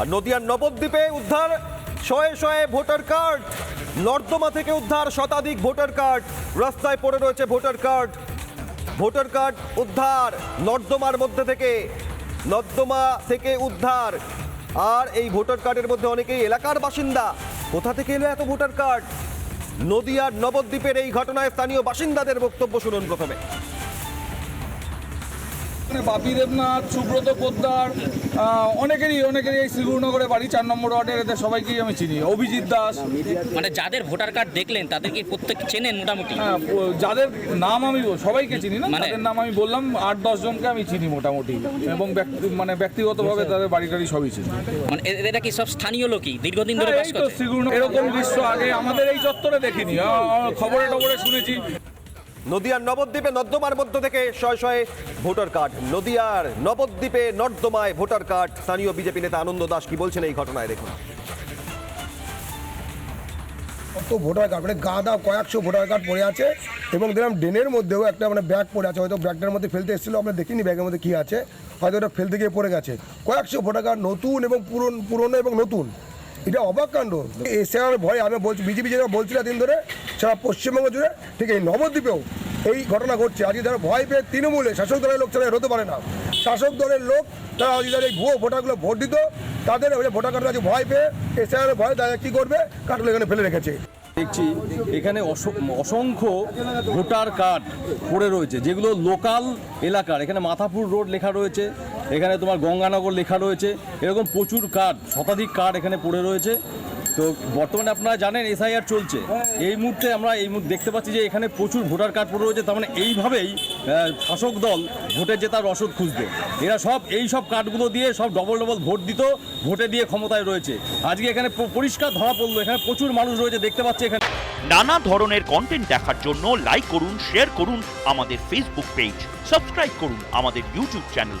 আর নদিয়ার নবদ্বীপে উদ্ধার, শয়ে শয়ে ভোটার কার্ড। নর্দমা থেকে উদ্ধার শতাধিক ভোটার কার্ড। রাস্তায় পড়ে রয়েছে ভোটার কার্ড। ভোটার কার্ড উদ্ধার নর্দমার মধ্যে থেকে। নর্দমা থেকে উদ্ধার। আর এই ভোটার কার্ডের মধ্যে অনেকেই এলাকার বাসিন্দা। কোথা থেকে এলো এত ভোটার কার্ড? নদিয়ার নবদ্বীপের এই ঘটনায় স্থানীয় বাসিন্দাদের বক্তব্য শুনুন প্রথমে। বাপি দেবনাথ সুব্রত পোদ্দার অনেকেরই অনেকেরই এই শ্রীগুরুনগরে বাড়ি চার নম্বর ওয়ার্ডের এদের সবাইকেই আমি চিনি। অভিজিৎ দাস। মানে যাদের ভোটার কার্ড দেখলেন তাদেরকে প্রত্যেক চেনেন মোটামুটি? হ্যাঁ, যাদের নাম আমি সবাইকে চিনি না মানে- তাদের নাম আমি বললাম আট দশ জনকে আমি চিনি মোটামুটি। এবং ব্যক্তি- মানে ব্যক্তিগতভাবে তাদের বাড়ি টাড়ি সবই চিনি। মানে এ- এরা কি সব স্থানীয় লোকই? দীর্ঘদিন ধরে হ্যাঁ, বাস শ্রীগুরুনগর এরকম দৃশ্য আগে আমাদের এই চত্বরে দেখিনি। খবরে টবরে শুনেছি। নদিয়ার নবদ্বীপে নর্দমার মধ্য থেকে শয়ে শয়ে ভোটার কার্ড। নদিয়ার নবদ্বীপে নর্দমায় ভোটার কার্ড। স্থানীয় বিজেপি নেতা আনন্দ দাস কি বলছেন এই ঘটনায় দেখুন। কত ভোটার কার্ড? মানে গাদা কয়েকশো ভোটার কার্ড পড়ে আছে এবং দেখলাম ড্রেনের মধ্যেও একটা মানে ব্যাগ পড়ে আছে। হয়তো ব্যাগটার মধ্যে ফেলতে এসেছিল, আমরা দেখিনি ব্যাগের মধ্যে কী আছে। হয়তো ওটা ফেলতে গিয়ে পড়ে গেছে। কয়েকশো ভোটার কার্ড নতুন এবং পুরন পুরনো এবং নতুন। এটা অবাক কাণ্ড। আমার ভয় আমি বলছি, বিজেপি যেটা বলছিল দিন ধরে, সারা পশ্চিমবঙ্গ জুড়ে, ঠিক এই নবদ্বীপেও এই ঘটনা ঘটছে। আজকে যারা ভয় পেয়ে তৃণমূলে, শাসক দলের লোক ছাড়া হতে পারে না। শাসক দলের লোক, তারা আজকে যারা এই ভুয়ো ভোটারগুলো ভোট দিত, তাদের ওই ভোটার কার্ড আছে ভয় পেয়ে এসে আর ভয় তারা কী করবে? কার্ডগুলো এখানে ফেলে রেখেছে। দেখছি, এখানে অস- অসংখ্য ভোটার কার্ড পড়ে রয়েছে, যেগুলো লোকাল এলাকার। এখানে মাথাপুর রোড লেখা রয়েছে এখানে তোমার গঙ্গানগর লেখা রয়েছে। এরকম প্রচুর কার্ড শতাধিক কার্ড এখানে পড়ে রয়েছে। তো বর্তমানে আপনারা জানেন এসআইআর চলছে। এই মুহূর্তে আমরা এই মুহূর্তে দেখতে পাচ্ছি যে এখানে প্রচুর ভোটার কার্ড পড়ে রয়েছে। তার মানে এইভাবেই শাসক দল ভোটে জেতার রসদ খুঁজবে। এরা সব এই সব কার্ডগুলো দিয়ে সব ডবল ডবল ভোট দিত ভোটে দিয়ে ক্ষমতায় রয়েছে। আজকে এখানে পরিষ্কার ধরা পড়ল। এখানে প্রচুর মানুষ রয়েছে দেখতে পাচ্ছি এখানে। নানা ধরনের কন্টেন্ট দেখার জন্য লাইক করুন শেয়ার করুন আমাদের ফেসবুক পেজ সাবস্ক্রাইব করুন আমাদের ইউটিউব চ্যানেল